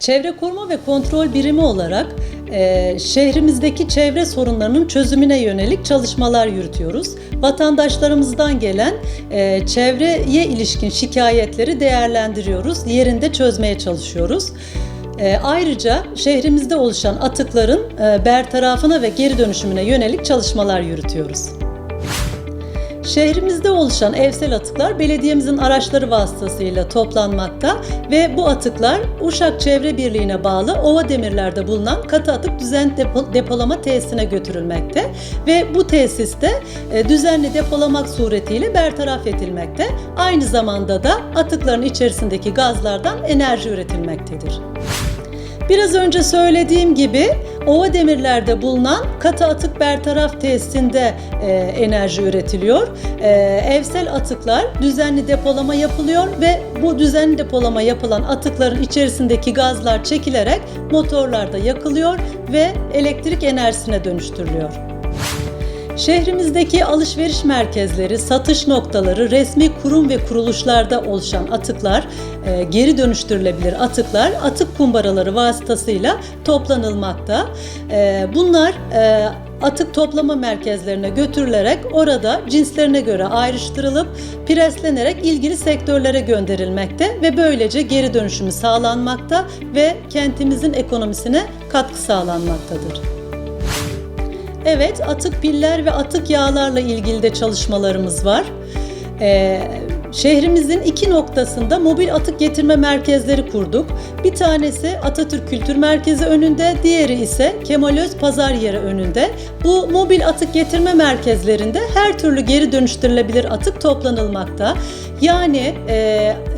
Çevre koruma ve kontrol birimi olarak e, şehrimizdeki çevre sorunlarının çözümüne yönelik çalışmalar yürütüyoruz. Vatandaşlarımızdan gelen e, çevreye ilişkin şikayetleri değerlendiriyoruz, yerinde çözmeye çalışıyoruz. E, ayrıca şehrimizde oluşan atıkların e, bertarafına ve geri dönüşümüne yönelik çalışmalar yürütüyoruz. Şehrimizde oluşan evsel atıklar belediyemizin araçları vasıtasıyla toplanmakta ve bu atıklar Uşak Çevre Birliği'ne bağlı Ova Demirler'de bulunan katı atık düzen depo- depolama tesisine götürülmekte ve bu tesiste e, düzenli depolamak suretiyle bertaraf edilmekte. Aynı zamanda da atıkların içerisindeki gazlardan enerji üretilmektedir. Biraz önce söylediğim gibi Ova Demirler'de bulunan katı atık bertaraf tesisinde e, enerji üretiliyor. E, evsel atıklar düzenli depolama yapılıyor ve bu düzenli depolama yapılan atıkların içerisindeki gazlar çekilerek motorlarda yakılıyor ve elektrik enerjisine dönüştürülüyor. Şehrimizdeki alışveriş merkezleri, satış noktaları, resmi kurum ve kuruluşlarda oluşan atıklar, e, geri dönüştürülebilir atıklar atık kumbaraları vasıtasıyla toplanılmakta. E, Bunlar e, atık toplama merkezlerine götürülerek orada cinslerine göre ayrıştırılıp preslenerek ilgili sektörlere gönderilmekte ve böylece geri dönüşümü sağlanmakta ve kentimizin ekonomisine katkı sağlanmaktadır. Evet, atık piller ve atık yağlarla ilgili de çalışmalarımız var. Ee, şehrimizin iki noktasında mobil atık getirme merkezleri kurduk. Bir tanesi Atatürk Kültür Merkezi önünde, diğeri ise Kemalöz Pazar Yeri önünde. Bu mobil atık getirme merkezlerinde her türlü geri dönüştürülebilir atık toplanılmakta. Yani e,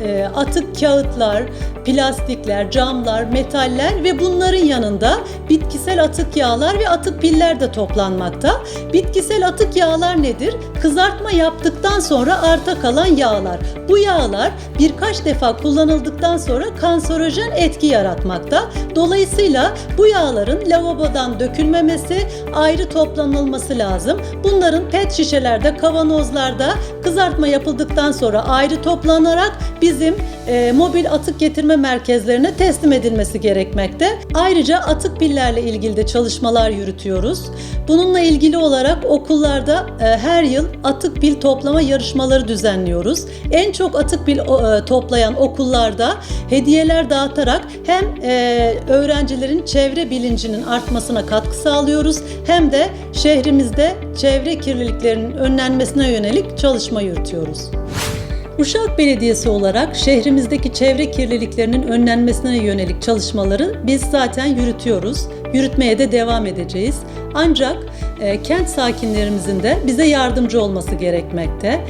e, atık kağıtlar, plastikler, camlar, metaller ve bunların yanında bitkisel atık yağlar ve atık piller de toplanmakta. Bitkisel atık yağlar nedir? Kızartma yaptıktan sonra arta kalan yağlar. Bu yağlar birkaç defa kullanıldıktan sonra kanserojen etki yaratmakta. Dolayısıyla bu yağların lavabodan dökülmemesi, ayrı toplanılması lazım. Bunların pet şişelerde, kavanozlarda kızartma yapıldıktan sonra ayrı toplanarak bizim e, mobil atık getirme merkezlerine teslim edilmesi gerekmekte. Ayrıca atık pillerle ilgili de çalışmalar yürütüyoruz. Bununla ilgili olarak okullarda e, her yıl atık pil toplama yarışmaları düzenliyoruz. En çok atık pil o, e, toplayan okullarda hediyeler dağıtarak hem e, öğrencilerin çevre bilincinin artmasına katkı sağlıyoruz hem de şehrimizde çevre kirliliklerinin önlenmesine yönelik çalışma yürütüyoruz. Uşak Belediyesi olarak şehrimizdeki çevre kirliliklerinin önlenmesine yönelik çalışmaları biz zaten yürütüyoruz. Yürütmeye de devam edeceğiz. Ancak e, kent sakinlerimizin de bize yardımcı olması gerekmekte.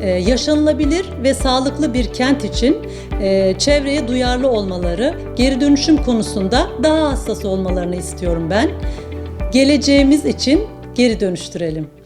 E, yaşanılabilir ve sağlıklı bir kent için e, çevreye duyarlı olmaları, geri dönüşüm konusunda daha hassas olmalarını istiyorum ben. Geleceğimiz için geri dönüştürelim.